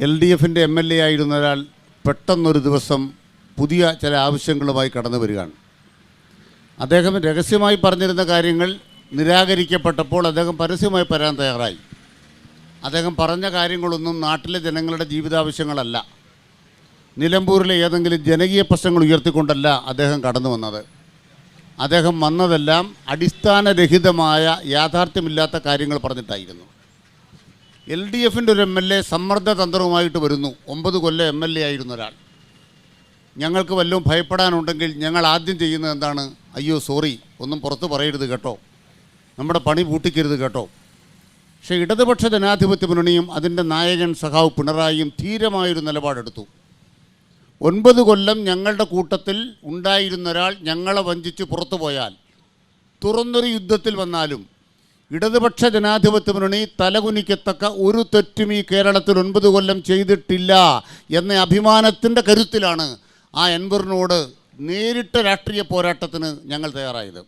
L D എഫിന്റെ M L A ആയിരുന്ന ഒരാൾ പെട്ടെന്നൊരു ദിവസം പുതിയ ചില ആവശ്യങ്ങളുമായി കടന്നു വരികയാണ്. അദ്ദേഹം രഹസ്യമായി പറഞ്ഞിരുന്ന കാര്യങ്ങൾ നിരാകരിക്കപ്പെട്ടപ്പോൾ അദ്ദേഹം പരസ്യമായി പറയാൻ തയ്യാറായി. അദ്ദേഹം പറഞ്ഞ കാര്യങ്ങളൊന്നും നാട്ടിലെ ജനങ്ങളുടെ ജീവിതാവശ്യങ്ങളല്ല. നിലമ്പൂരിലെ ഏതെങ്കിലും ജനകീയ പ്രശ്നങ്ങൾ ഉയർത്തിക്കൊണ്ടല്ല അദ്ദേഹം കടന്നു വന്നത്. അദ്ദേഹം വന്നതെല്ലാം അടിസ്ഥാനരഹിതമായ യാഥാർത്ഥ്യമില്ലാത്ത കാര്യങ്ങൾ പറഞ്ഞിട്ടായിരുന്നു. എൽ ഡി എഫിന്റെ ഒരു എം എൽ എ സമ്മർദ്ദതന്ത്രവുമായിട്ട് വരുന്നു. ഒമ്പത് കൊല്ലം എം എൽ എ ആയിരുന്ന ഒരാൾ. ഞങ്ങൾക്ക് വല്ലതും ഭയപ്പെടാനുണ്ടെങ്കിൽ ഞങ്ങൾ ആദ്യം ചെയ്യുന്നത് എന്താണ്? അയ്യോ സോറി ഒന്നും പുറത്ത് പറയരുത് കേട്ടോ. നമ്മുടെ പണി പൂട്ടിക്കരുത് കേട്ടോ. പക്ഷേ ഇടതുപക്ഷ ജനാധിപത്യ മുന്നണിയും അതിന്റെ നായകൻ സഖാവ് പിണറായിയും ധീരമായൊരു നിലപാടെടുത്തു. ഒൻപത് കൊല്ലം ഞങ്ങളുടെ കൂട്ടത്തിൽ ഉണ്ടായിരുന്ന ഒരാൾ ഞങ്ങളെ വഞ്ചിച്ച് പുറത്തു പോയാൽ തുറന്നൊരു യുദ്ധത്തിൽ വന്നാലും ഇടതുപക്ഷ ജനാധിപത്യ മുന്നണി തലകുനിക്കത്തക്ക ഒരു തെറ്റും ഈ കേരളത്തിൽ ഒൻപത് കൊല്ലം ചെയ്തിട്ടില്ല എന്ന അഭിമാനത്തിന്റെ കരുത്തിലാണ് ആ എൻവറിനോട് നേരിട്ട രാഷ്ട്രീയ പോരാട്ടത്തിന് ഞങ്ങൾ തയ്യാറായത്.